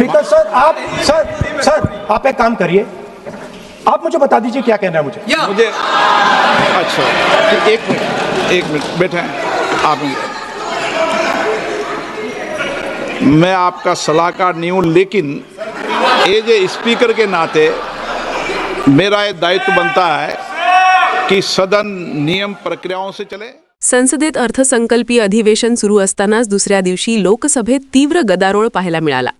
Because sir आप sir sir आप एक काम करिए। आप मुझे बता दीजिए क्या कहना है मुझे। मुझे अच्छा एक मिनट एक मिनट बैठे आप मैं आपका सलाहकार नहीं हूँ लेकिन एज ए स्पीकर के नाते मेरा ये दायित्व बनता है कि सदन नियम प्रक्रियाओं से चले। संसदेत अर्थसंकल्पीय अधिवेशन सुरू असतानाच दुसऱ्या दिवशी लोकसभेत तीव्र गदारोळ पाहायला मिळाला.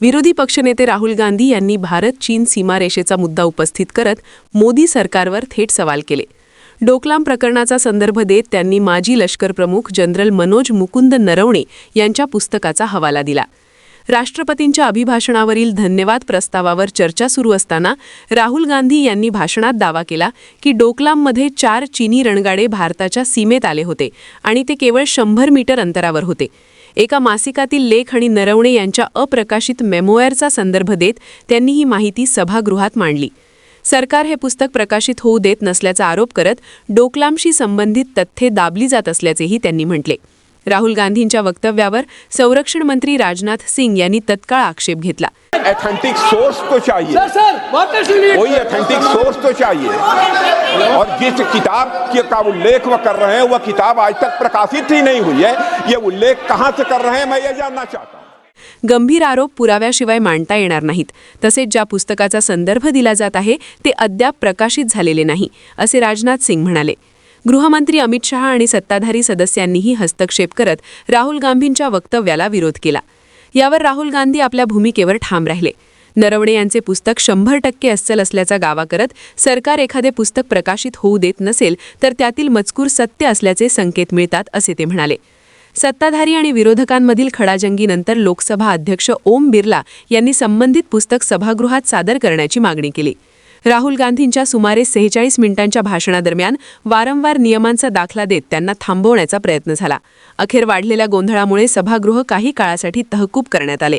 विरोधी पक्षनेते राहुल गांधी यांनी भारत चीन सीमारेषेचा मुद्दा उपस्थित करत मोदी सरकारवर थेट सवाल केले. डोकलाम प्रकरणाचा संदर्भ देत त्यांनी माजी लष्कर प्रमुख जनरल मनोज मुकुंद नरवणे यांच्या पुस्तकाचा हवाला दिला. राष्ट्रपतींच्या अभिभाषणावरील धन्यवाद प्रस्तावावर चर्चा सुरू असताना राहुल गांधी यांनी भाषणात दावा केला की डोकलाममध्ये चार चीनी रणगाडे भारताच्या सीमेत आले होते आणि ते केवळ शंभर मीटर अंतरावर होते. एका मासिकातील लेख आणि नरवणे यांच्या अप्रकाशित मेमोयरचा संदर्भ देत त्यांनी ही माहिती सभागृहात मांडली. सरकार हे पुस्तक प्रकाशित होऊ देत नसल्याचा आरोप करत डोकलामशी संबंधित तथ्ये दाबली जात असल्याचेही त्यांनी म्हटले. राहुल गांधींच्या वक्तव्यावर संरक्षण मंत्री राजनाथ सिंग यांनी तत्काळ आक्षेप घेतला. ऑथेंटिक सोर्स तो चाहिए। सर सर कोई ऑथेंटिक सोर्स तो चाहिए। और जिस किताब के का उल्लेख वह कर रहे हैं वह किताब आज तक प्रकाशित ही नहीं हुई है। ये उल्लेख कहाँ से कर रहे हैं मैं ये जानना चाहता हूँ। गंभीर आरोप पुराव्याशिवाय मांडता येणार नाहीत. तसेच ज्या पुस्तकाचा संदर्भ दिला जात आहे ते अद्याप प्रकाशित झालेले नाही असे राजनाथ सिंग म्हणाले. गृहमंत्री अमित शहा आणि सत्ताधारी सदस्यांनीही हस्तक्षेप करत राहुल गांधींच्या वक्तव्याला विरोध केला. यावर राहुल गांधी आपल्या भूमिकेवर ठाम राहिले. नरवणे यांचे पुस्तक शंभर टक्के अस्सल असल्याचा गावा करत सरकार एखादे पुस्तक प्रकाशित होऊ देत नसेल तर त्यातील मजकूर सत्य असल्याचे संकेत मिळतात असे ते म्हणाले. सत्ताधारी आणि विरोधकांमधील खडाजंगीनंतर लोकसभा अध्यक्ष ओम बिर्ला यांनी संबंधित पुस्तक सभागृहात सादर करण्याची मागणी केली. राहुल गांधींच्या सुमारे सेहेचाळीस मिनिटांच्या भाषणादरम्यान वारंवार नियमांचा दाखला देत त्यांना थांबवण्याचा प्रयत्न झाला. अखेर वाढलेल्या गोंधळामुळे सभागृह काही काळासाठी तहकूब करण्यात आले.